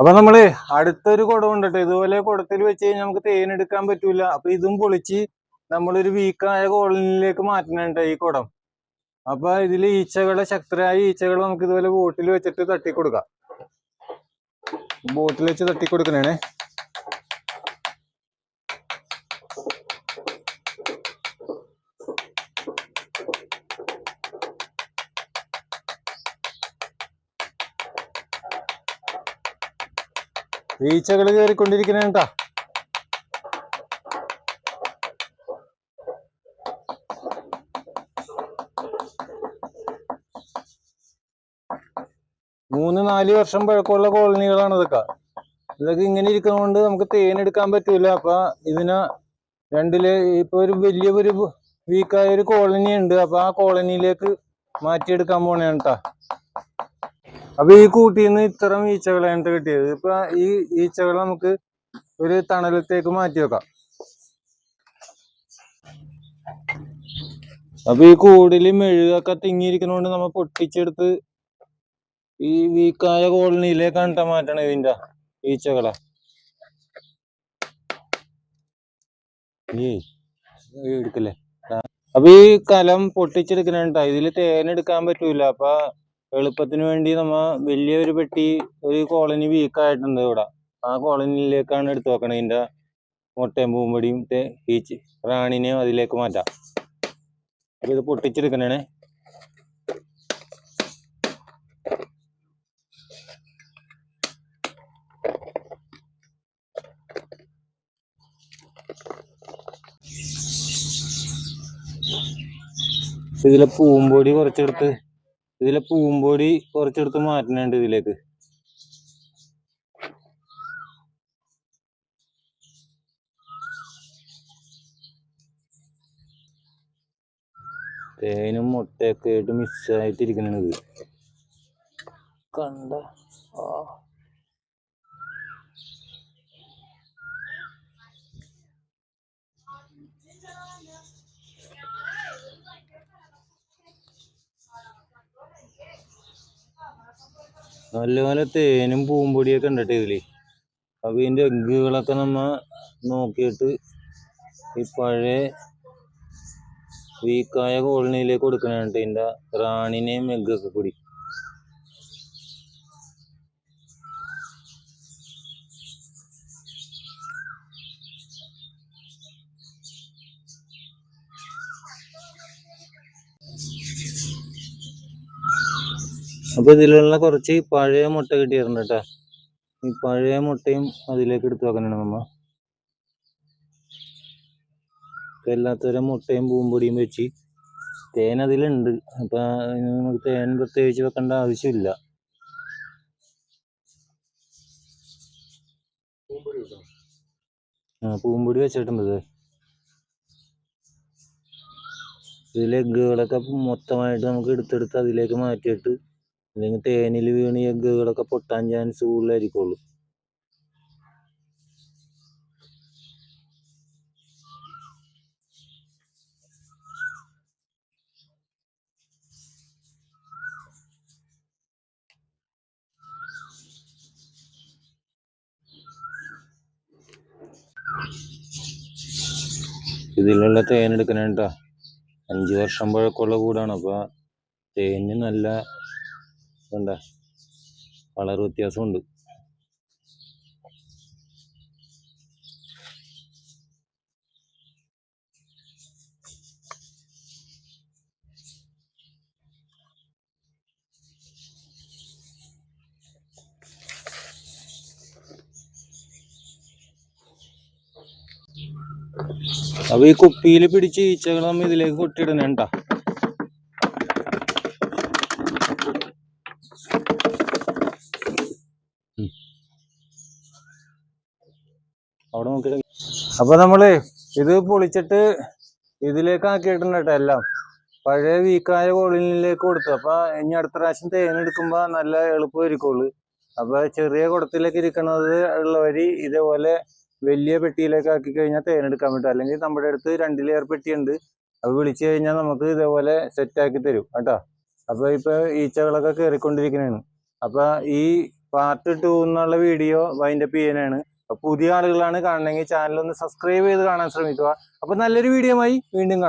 അപ്പൊ നമ്മൾ അടുത്തൊരു കുടം ഉണ്ട് ഇതുപോലെ കുടത്തിൽ വെച്ച് കഴിഞ്ഞാൽ നമുക്ക് തേൻ എടുക്കാൻ പറ്റൂല. അപ്പൊ ഇതും പൊളിച്ച് നമ്മളൊരു വീക്കായ കോളനിയിലേക്ക് മാറ്റണുണ്ട് ഈ കുടം. അപ്പൊ ഇതിൽ ഈച്ചകളെ ശക്തരായ ഈച്ചകളെ നമുക്ക് ഇതുപോലെ ബോട്ടിൽ വെച്ചിട്ട് തട്ടി കൊടുക്കാം ബോട്ടിൽ വെച്ച് തട്ടി കൊടുക്കണേ ഈച്ചകൾ കയറിക്കൊണ്ടിരിക്കണേ കേട്ടാ മൂന്ന് നാല് വർഷം പഴക്കമുള്ള കോളനികളാണ് ഇതൊക്കെ. ഇതൊക്കെ ഇങ്ങനെ ഇരിക്കുന്നതുകൊണ്ട് നമുക്ക് തേൻ എടുക്കാൻ പറ്റൂല. അപ്പൊ ഇതിന് രണ്ടിൽ ഇപ്പൊ ഒരു വലിയ ഒരു വീക്കായ ഒരു കോളനി ഉണ്ട് അപ്പൊ ആ കോളനിയിലേക്ക് മാറ്റിയെടുക്കാൻ പോണേട്ടാ അപ്പൊ ഈ കൂട്ടിന്ന് ഇത്തരം ഈച്ചകളാണ് ട്ടോ കിട്ടിയത്. ഇപ്പൊ ഈ ഈച്ചകൾ നമുക്ക് ഒരു തണലത്തേക്ക് മാറ്റി വെക്കാം. അപ്പൊ ഈ കൂടിൽ മെഴുകൊക്കെ തിങ്ങിയിരിക്കുന്നോണ്ട് നമ്മ പൊട്ടിച്ചെടുത്ത് ഈ വീക്കായ കോളനിയിലേക്കാണ് കണ്ട മാറ്റണം ഇതിന്റെ ഈച്ചകളെ. എടുക്കല്ലേ? അപ്പൊ ഈ കലം പൊട്ടിച്ചെടുക്കണ ഇതിൽ തേനെടുക്കാൻ പറ്റൂല. അപ്പൊ എളുപ്പത്തിന് വേണ്ടി നമ്മ വലിയൊരു പെട്ടി ഒരു കോളനി വീക്കായിട്ടുണ്ട് ഇവിടെ. ആ കോളനിയിലേക്കാണ് എടുത്തു വെക്കണത്. ഇതിന്റെ മുട്ടയും പൂമ്പടിയും ഈ റാണിനെയും അതിലേക്ക് മാറ്റാം. അപ്പോൾ ഇത് പൊട്ടിച്ചെടുക്കണേ ഇതിലെ പൂമ്പൊടി കുറച്ചെടുത്ത് ഇതിലെ പൂമ്പൊടി കുറച്ചെടുത്ത് മാറ്റണുണ്ട് ഇതിലേക്ക്. തേനും മുട്ടയൊക്കെ ആയിട്ട് മിക്സ് ആയിട്ടിരിക്കണത് ഇത്. കണ്ട ആ. നല്ലപോലെ തേനും പൂമ്പൊടിയൊക്കെ ഉണ്ട് ട്ടോ ഇതിൽ. അപ്പൊ ഇതിന്റെ എഗ്ഗുകളൊക്കെ നമ്മ നോക്കിയിട്ട് ഈ പഴയ വീക്കായ കോളനിയിലേക്ക് കൊടുക്കണുണ്ട് ഇതിന്റെ റാണിനെയും എഗ്ഗൊക്കെ കൂടി അപ്പൊ ഇതിലുള്ള കുറച്ച് പഴയ മുട്ട കിട്ടിയിട്ടുണ്ട് കേട്ടോ. ഈ പഴയ മുട്ടയും അതിലേക്ക് എടുത്തു വെക്കാനാണ് നമ്മ. എല്ലാത്തരം മുട്ടയും പൂമ്പൊടിയും വെച്ച് തേൻ അതിലുണ്ട്. അപ്പൊ നമുക്ക് തേൻ പ്രത്യേകിച്ച് വെക്കേണ്ട ആവശ്യമില്ല. ആ പൂമ്പൊടി വെച്ചിട്ടുണ്ട് ഇത്. ഇതിലെ എഗ്ഗുകളൊക്കെ മൊത്തമായിട്ട് നമുക്ക് എടുത്തെടുത്ത് അതിലേക്ക് മാറ്റിയിട്ട് അല്ലെങ്കിൽ തേനിൽ വീണ് എഗ്ഗുകളൊക്കെ പൊട്ടാൻ ചാൻസ് കൂടുതലായിരിക്കുള്ളൂ. ഇതിലുള്ള തേൻ എടുക്കണം കേട്ടോ അഞ്ച് വർഷം പഴക്കമുള്ള കൂടാണ്. അപ്പൊ തേന് നല്ല എന്താ കളർ വ്യത്യാസമുണ്ട്. അപ്പൊ ഈ കുപ്പിയിൽ പിടിച്ച് ഈച്ചകൾ നമ്മ ഇതിലേക്ക് കൊട്ടിയിടണേ അവിടെ നോക്കിയിട്ട് അപ്പൊ നമ്മൾ ഇത് പൊളിച്ചിട്ട് ഇതിലേക്ക് ആക്കിയിട്ടുണ്ട് എല്ലാം. പഴയ വീക്കായ കോളിനിലേക്ക് കൊടുത്തു. അപ്പൊ ഇനി അടുത്ത പ്രാവശ്യം തേനെടുക്കുമ്പോ നല്ല എളുപ്പമായിരിക്കുള്ളൂ. അപ്പൊ ചെറിയ കുടത്തിലേക്ക് ഇരിക്കണത് ഉള്ളവര് ഇതേപോലെ വലിയ പെട്ടിയിലേക്ക് ആക്കി കഴിഞ്ഞാൽ തേനെടുക്കാൻ പറ്റും. അല്ലെങ്കിൽ നമ്മുടെ അടുത്ത് രണ്ട് ലെയർ പെട്ടിയുണ്ട്. അത് വിളിച്ചു കഴിഞ്ഞാൽ നമുക്ക് ഇതേപോലെ സെറ്റ് ആക്കി തരും കേട്ടോ. അപ്പൊ ഇപ്പൊ ഈച്ചകളൊക്കെ കയറിക്കൊണ്ടിരിക്കുന്നതാണ് അപ്പൊ ഈ പാർട്ട് ടു എന്നുള്ള വീഡിയോ അതിന്റെ ചെയ്യാനാണ് പുതിയ ആളുകളാണ് കാണണമെങ്കിൽ ചാനൽ ഒന്ന് സബ്സ്ക്രൈബ് ചെയ്ത് കാണാൻ ശ്രമിക്കുക. അപ്പൊ നല്ലൊരു വീഡിയോ ആയി വീണ്ടും